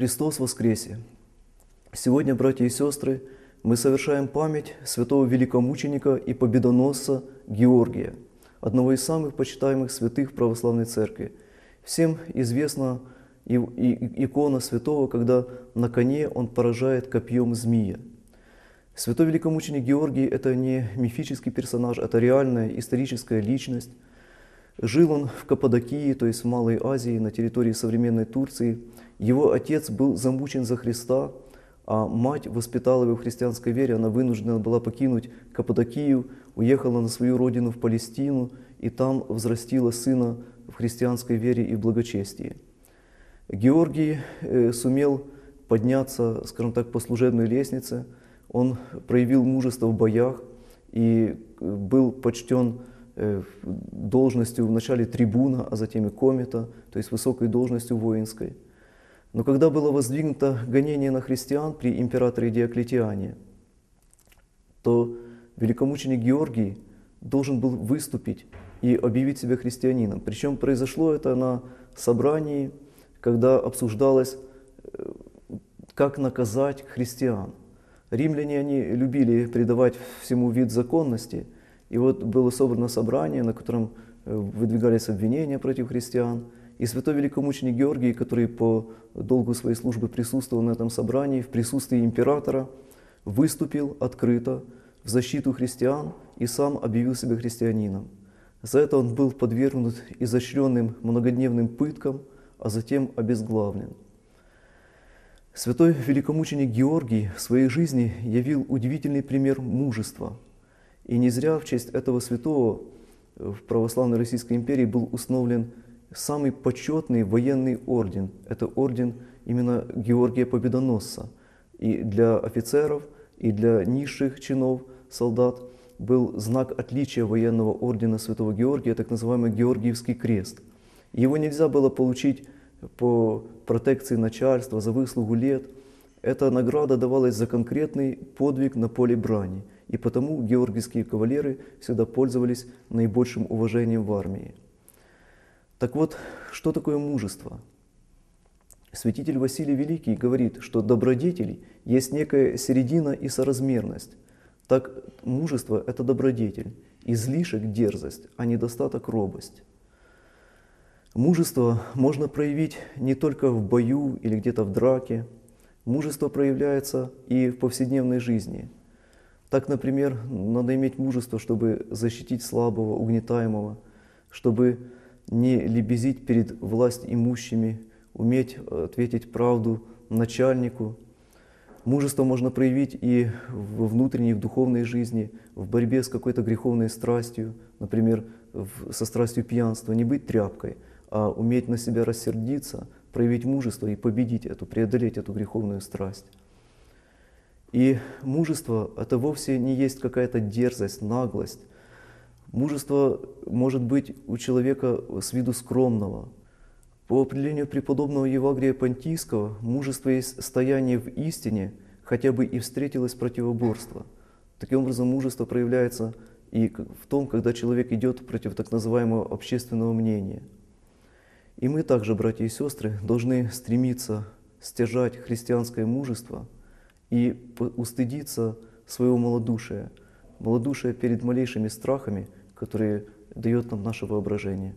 Христос воскресе! Сегодня, братья и сестры, мы совершаем память святого великомученика и победоносца Георгия, одного из самых почитаемых святых православной церкви. Всем известна икона святого, когда на коне он поражает копьем змея. Святой великомученик Георгий – это не мифический персонаж, это реальная историческая личность. Жил он в Каппадокии, то есть в Малой Азии, на территории современной Турции. Его отец был замучен за Христа – а мать воспитала его в христианской вере, она вынуждена была покинуть Каппадокию, уехала на свою родину в Палестину и там взрастила сына в христианской вере и благочестии. Георгий э, сумел подняться, скажем так, по служебной лестнице, он проявил мужество в боях и э, был почтен э, должностью вначале трибуна, а затем и комета, то есть высокой должностью воинской – но когда было воздвигнуто гонение на христиан при императоре Диоклетиане, то великомученик Георгий должен был выступить и объявить себя христианином. Причем произошло это на собрании, когда обсуждалось, э, как наказать христиан. Римляне они любили придавать всему вид законности. И вот было собрано собрание, на котором э, выдвигались обвинения против христиан – и святой великомученик Георгий, который по долгу своей службы присутствовал на этом собрании, в присутствии императора, выступил открыто в защиту христиан и сам объявил себя христианином. За это он был подвергнут изощренным многодневным пыткам, а затем обезглавлен. Святой великомученик Георгий в своей жизни явил удивительный пример мужества. И не зря в честь этого святого в православной Российской империи был установлен самый почетный военный орден. Это орден именно Георгия Победоносца. И для офицеров, и для низших чинов, солдат был знак отличия военного ордена Святого Георгия, так называемый Георгиевский крест. Его нельзя было получить по протекции начальства, за выслугу лет. Эта награда давалась за конкретный подвиг на поле брани. И потому георгиевские кавалеры всегда пользовались наибольшим уважением в армии. Так вот, что такое мужество? Святитель Василий Великий говорит, что добродетель есть некая середина и соразмерность. Так мужество – это добродетель, излишек – дерзость, а недостаток – робость. Мужество можно проявить не только в бою или где-то в драке. Мужество проявляется и в повседневной жизни. Так, например, надо иметь мужество, чтобы защитить слабого, угнетаемого, чтобы не лебезить перед власть имущими, уметь ответить правду начальнику. Мужество можно проявить и во внутренней, в духовной жизни, в борьбе с какой-то греховной страстью, например, со страстью пьянства, не быть тряпкой, уметь на себя рассердиться, проявить мужество и победить эту, преодолеть эту греховную страсть. И мужество – это вовсе не есть какая-то дерзость, наглость, Мужество может быть у человека с виду скромного. По определению преподобного Евагрия Понтийского, мужество есть стояние в истине, хотя бы и встретилось противоборство. Таким образом, мужество проявляется и в том, когда человек идет против так называемого общественного мнения. И мы также, братья и сестры, должны стремиться стяжать христианское мужество и устыдиться своего малодушия, малодушия перед малейшими страхами – которые дает нам наше воображение.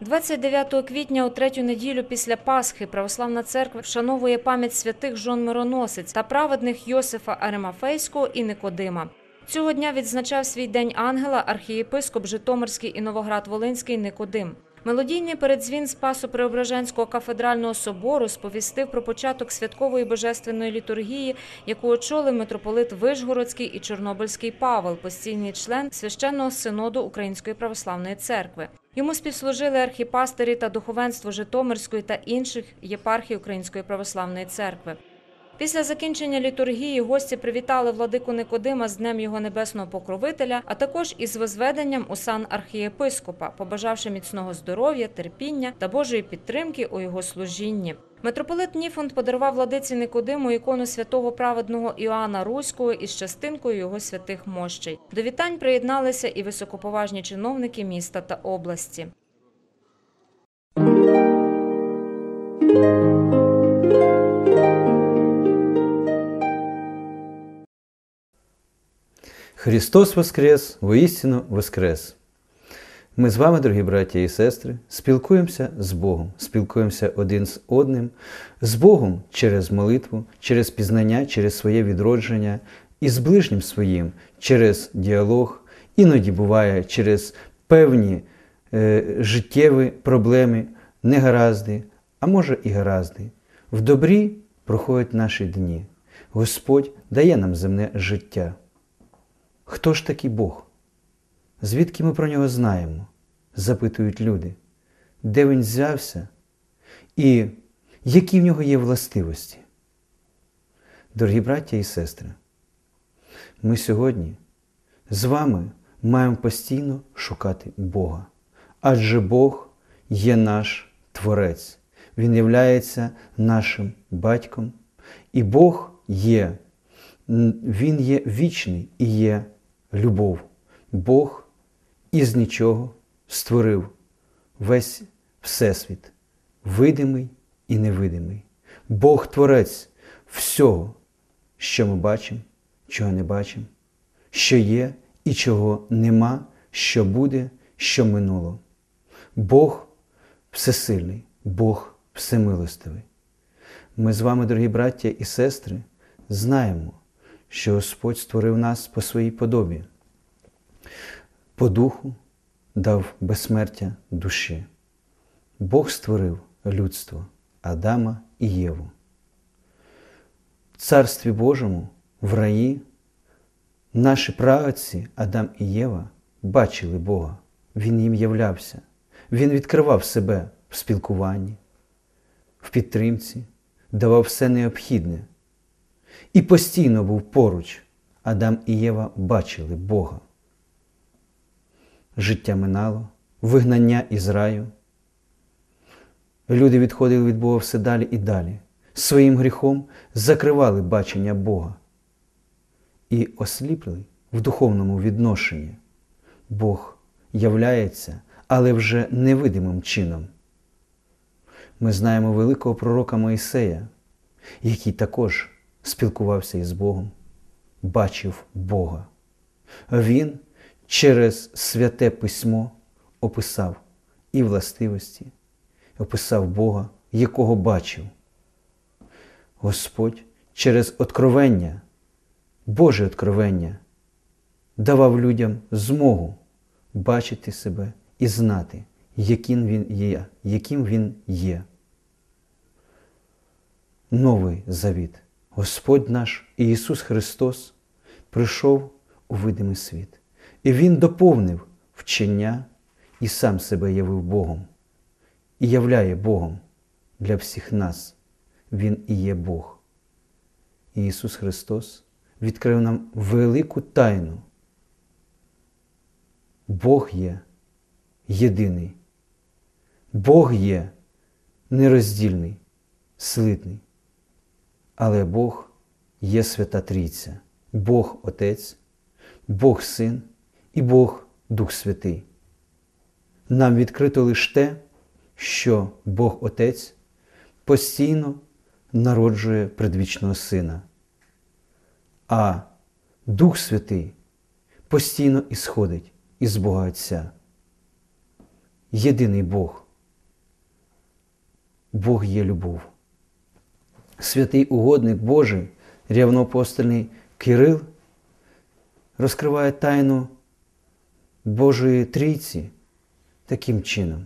29 квітня у третю неділю після Пасхи православна церква вшановує пам'ять святих жон мироносиць та праведних Йосифа Аримафейського і Никодима. Цього дня відзначав свій день ангела архієпископ Житомирський і Новоград-Волинський Никодим. Мелодійний передзвін Спасу Преображенського кафедрального собору сповістив про початок святкової божественної літургії, яку очолив митрополит Вишгородський і Чорнобильський Павел, постійний член священного синоду Української православної церкви. Йому співслужили архіпастері та духовенство Житомирської та інших єпархій Української православної церкви. Після закінчення літургії гості привітали владику Никодима з Днем його небесного покровителя, а також із возведенням у сан архієпископа, побажавши міцного здоров'я, терпіння та Божої підтримки у його служінні. Митрополит Ніфонд подарував владиці Никодиму ікону святого праведного Іоанна Руського із частинкою його святих мощей. До вітань приєдналися і високоповажні чиновники міста та області. Христос Воскрес, воістину Воскрес! Ми з вами, дорогі браття і сестри, спілкуємося з Богом, спілкуємося один з одним, з Богом через молитву, через пізнання, через своє відродження і з ближнім своїм через діалог, іноді буває через певні е, життєві проблеми, негаразди, а може і гаразди. В добрі проходять наші дні. Господь дає нам земне життя. Хто ж такий Бог? Звідки ми про нього знаємо? запитують люди. Де він взявся і які в нього є властивості? Дорогі браття і сестри, ми сьогодні з вами маємо постійно шукати Бога, адже Бог є наш Творець, Він являється нашим батьком, і Бог є, Він є вічний і є любов. Бог із нічого створив весь Всесвіт, видимий і невидимий. Бог Творець всього, що ми бачимо, чого не бачимо, що є і чого нема, що буде, що минуло. Бог всесильний, Бог всемилостивий. Ми з вами, дорогі браття і сестри, знаємо, що Господь створив нас по своїй подобі, по духу дав безсмертя душі. Бог створив людство Адама і Єву. В Царстві Божому в раї наші праотці Адам і Єва бачили Бога, Він їм являвся, Він відкривав себе в спілкуванні, в підтримці, давав все необхідне і постійно був поруч. Адам і Єва бачили Бога. Життя минало, вигнання із раю. Люди відходили від Бога все далі і далі. Своїм гріхом закривали бачення Бога і осліпли в духовному відношенні. Бог являється, але вже невидимим чином. Ми знаємо великого пророка Моїсея, який також спілкувався із Богом, бачив Бога. Він через святе письмо описав і властивості, описав Бога, якого бачив. Господь через откровення, Боже откровення, давав людям змогу бачити себе і знати, яким Він є, яким Він є. Новий завіт. Господь наш Ісус Христос прийшов у видимий світ, і Він доповнив вчення і сам себе явив Богом, і являє Богом для всіх нас. Він і є Бог. Ісус Христос відкрив нам велику тайну. Бог є єдиний, Бог є нероздільний, слитний. Але Бог є Свята Трійця, Бог Отець, Бог Син і Бог Дух Святий. Нам відкрито лише те, що Бог Отець постійно народжує предвічного Сина, а Дух Святий постійно ісходить із Бога Отця. Єдиний Бог. Бог є любов святий угодник Божий, рівноапостольний Кирил, розкриває тайну Божої трійці таким чином.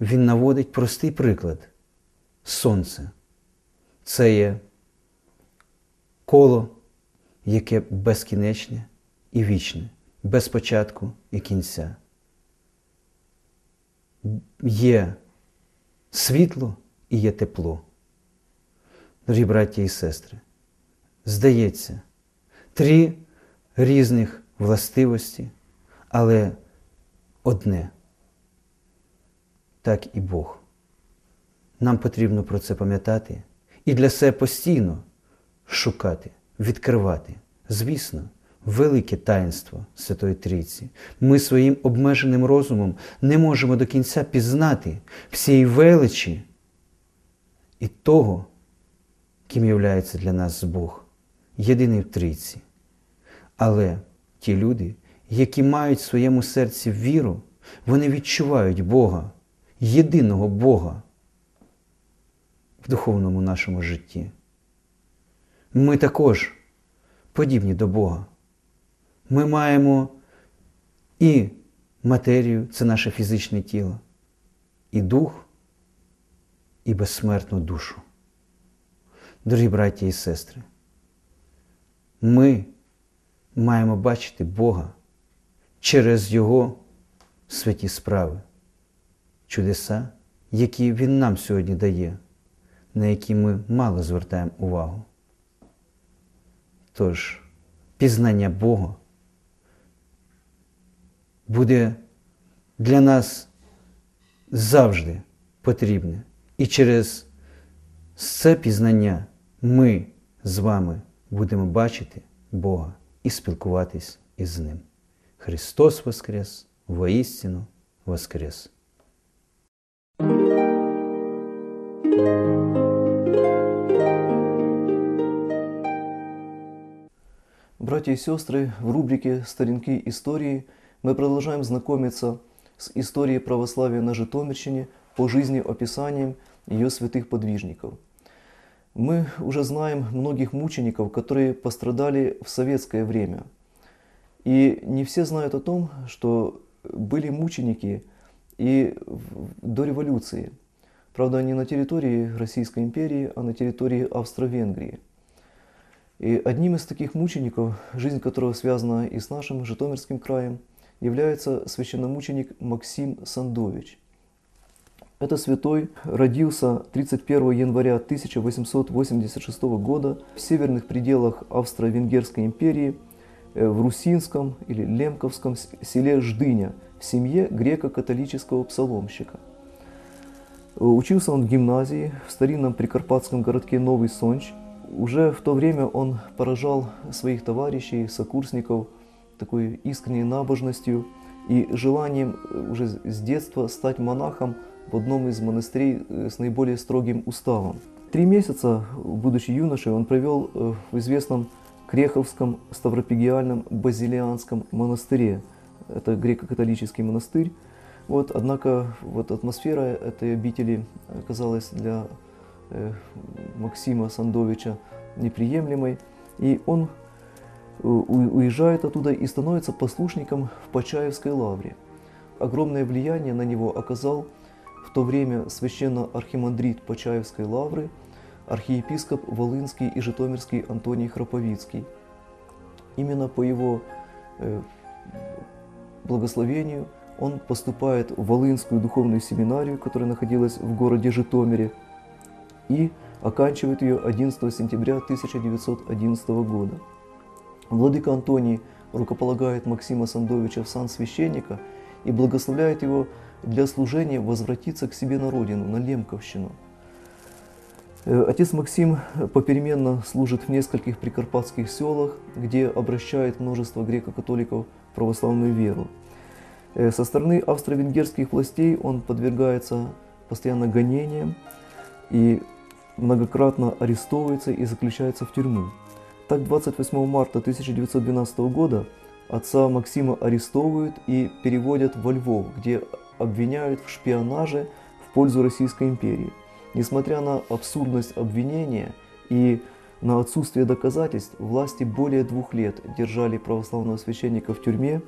Він наводить простий приклад Сонце. Це є коло, яке безкінечне і вічне, без початку і кінця. Є світло і є тепло. Дорогі браті і сестри, здається, три різних властивості, але одне. Так і Бог. Нам потрібно про це пам'ятати і для себе постійно шукати, відкривати. Звісно, велике таїнство Святої Трійці. Ми своїм обмеженим розумом не можемо до кінця пізнати всієї величі і того, ким являється для нас Бог, єдиний в Трійці. Але ті люди, які мають в своєму серці віру, вони відчувають Бога, єдиного Бога в духовному нашому житті. Ми також подібні до Бога. Ми маємо і матерію, це наше фізичне тіло, і дух, і безсмертну душу. Дорогі браті і сестри, ми маємо бачити Бога через Його святі справи, чудеса, які Він нам сьогодні дає, на які ми мало звертаємо увагу. Тож, пізнання Бога буде для нас завжди потрібне. І через це пізнання ми з вами будемо бачити Бога і спілкуватись із Ним. Христос Воскрес, воістину Воскрес! Братья и сестры, в рубрике «Старинки истории» мы продолжаем знакомиться с историей православия на Житомирщине по жизни описанием ее святых подвижников. Мы уже знаем многих мучеников, которые пострадали в советское время. И не все знают о том, что были мученики и до революции. Правда, не на территории Российской империи, а на территории Австро-Венгрии. И одним из таких мучеников, жизнь которого связана и с нашим Житомирским краем, является священномученик Максим Сандович. Это святой родился 31 января 1886 года в северных пределах Австро-Венгерской империи в Русинском или Лемковском селе Ждыня в семье греко-католического псаломщика. Учился он в гимназии в старинном прикарпатском городке Новый Сонч. Уже в то время он поражал своих товарищей, сокурсников такой искренней набожностью и желанием уже с детства стать монахом в одном из монастырей с наиболее строгим уставом. Три месяца, будучи юношей, он провел в известном Креховском Ставропигиальном Базилианском монастыре. Это греко-католический монастырь. Вот, однако вот атмосфера этой обители оказалась для э, Максима Сандовича неприемлемой, и он уезжает оттуда и становится послушником в Почаевской лавре. Огромное влияние на него оказал в то время священно-архимандрит Почаевской лавры, архиепископ Волынский и Житомирский Антоний Храповицкий. Именно по его э, благословению он поступает в Волынскую духовную семинарию, которая находилась в городе Житомире, и оканчивает ее 11 сентября 1911 года. Владыка Антоний рукополагает Максима Сандовича в сан священника и благословляет его для служения возвратиться к себе на родину, на Лемковщину. Отец Максим попеременно служит в нескольких прикарпатских селах, где обращает множество греко-католиков в православную веру. Со стороны австро-венгерских властей он подвергается постоянно гонениям и многократно арестовывается и заключается в тюрьму. Так, 28 марта 1912 года отца Максима арестовывают и переводят во Львов, где обвиняют в шпионаже в пользу Российской империи. Несмотря на абсурдность обвинения и на отсутствие доказательств, власти более двух лет держали православного священника в тюрьме,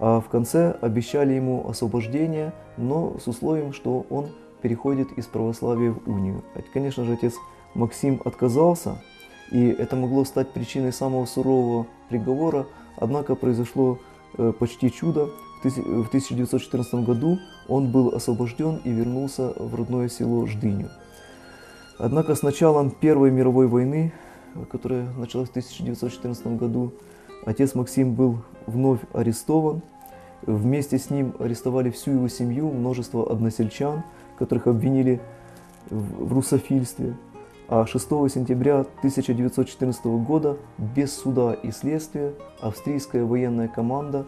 а в конце обещали ему освобождение, но с условием, что он переходит из православия в унию. Конечно же, отец Максим отказался, и это могло стать причиной самого сурового приговора, однако произошло почти чудо. В 1914 году он был освобожден и вернулся в родное село Ждыню. Однако с началом Первой мировой войны которая началась в 1914 году, отец Максим был вновь арестован. Вместе с ним арестовали всю его семью, множество односельчан, которых обвинили в русофильстве. А 6 сентября 1914 года без суда и следствия австрийская военная команда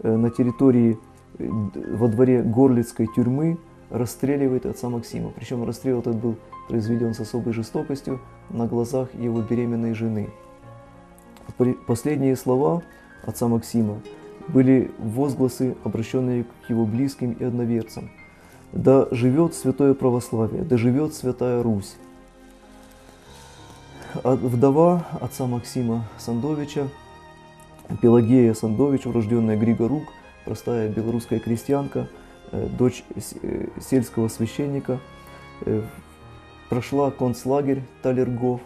э, на территории э, во дворе Горлицкой тюрьмы расстреливает отца Максима. Причем расстрел этот был произведен с особой жестокостью на глазах его беременной жены. Последние слова отца Максима были возгласы, обращенные к его близким и одноверцам. «Да живет святое православие, да живет святая Русь». Вдова отца Максима Сандовича, Пелагея Сандович, урожденная Григорук, простая белорусская крестьянка, э, дочь э, сельского священника, э, прошла концлагерь Талергов,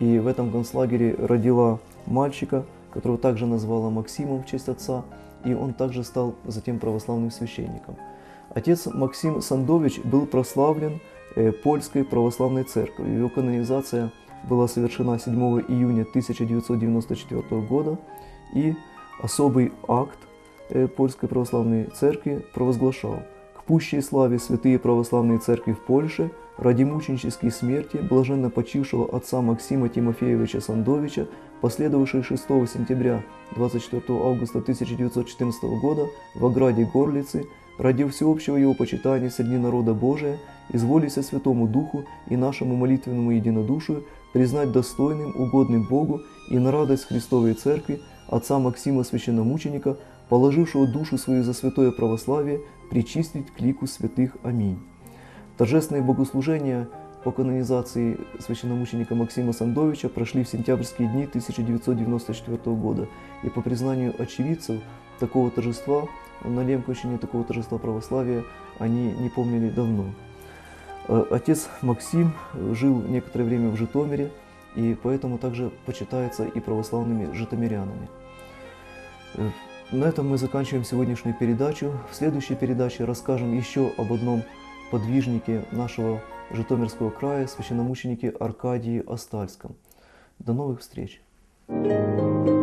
и в этом концлагере родила мальчика, которого также назвала Максимом в честь отца, и он также стал затем православным священником. Отец Максим Сандович был прославлен польской православной церковью. Его канонизация была совершена 7 июня 1994 года, и особый акт э, польской православной церкви провозглашал. К пущей славе святые православные церкви в Польше ради мученической смерти блаженно почившего отца Максима Тимофеевича Сандовича, последовавшей 6 сентября 24 августа 1914 года в ограде Горлицы, ради всеобщего его почитания среди народа Божия, изволися Святому Духу и нашему молитвенному единодушию признать достойным, угодным Богу и на радость Христовой Церкви отца Максима Священномученика, положившего душу свою за святое православие, причистить к лику святых. Аминь. Торжественные богослужения по канонизации священномученика Максима Сандовича прошли в сентябрьские дни 1994 года. И по признанию очевидцев такого торжества, на Лемковщине такого торжества православия, они не помнили давно. Э, Отец Максим жил некоторое время в Житомире, и поэтому также почитается и православными житомирянами. Э, На этом мы заканчиваем сегодняшнюю передачу. В следующей передаче расскажем еще об одном подвижнике нашего Житомирского края, священномученике Аркадии Остальском. До новых встреч! thank you